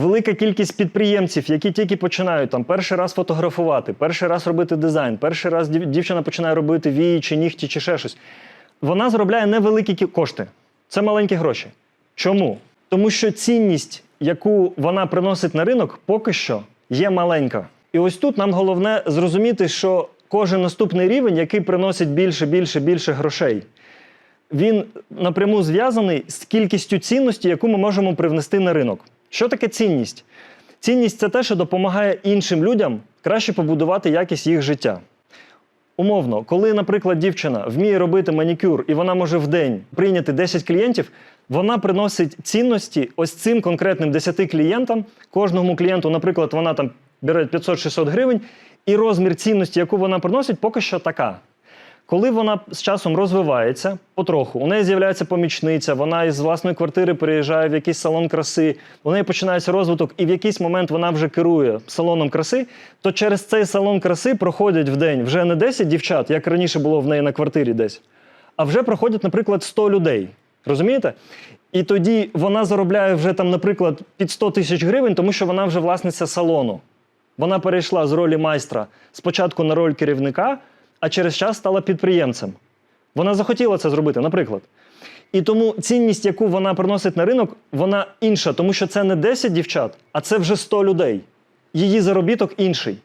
велика кількість підприємців, які тільки починають там перший раз фотографувати, перший раз робити дизайн, перший раз дівчина починає робити вії чи нігті, чи ще щось. Вона заробляє невеликі кошти. Це маленькі гроші. Чому? Тому що цінність, яку вона приносить на ринок, поки що є маленька. І ось тут нам головне зрозуміти, що кожен наступний рівень, який приносить більше, більше, більше грошей, він напряму зв'язаний з кількістю цінності, яку ми можемо привнести на ринок. Що таке цінність? Цінність це те, що допомагає іншим людям краще побудувати якість їх життя. Умовно, коли, наприклад, дівчина вміє робити манікюр і вона може в день прийняти 10 клієнтів, вона приносить цінності ось цим конкретним 10 клієнтам. Кожному клієнту, наприклад, вона там бере 500-600 гривень, і розмір цінності, яку вона приносить, поки що така. Коли вона з часом розвивається потроху, у неї з'являється помічниця, вона із власної квартири переїжджає в якийсь салон краси, у неї починається розвиток, і в якийсь момент вона вже керує салоном краси, то через цей салон краси проходять в день вже не 10 дівчат, як раніше було в неї на квартирі десь, а вже проходять, наприклад, 100 людей. Розумієте? І тоді вона заробляє вже там, наприклад, під 100 тисяч гривень, тому що вона вже власниця салону. Вона перейшла з ролі майстра спочатку на роль керівника, а через час стала підприємцем. Вона захотіла це зробити, наприклад. І тому цінність, яку вона приносить на ринок, вона інша, тому що це не 10 дівчат, а це вже 100 людей. Її заробіток інший.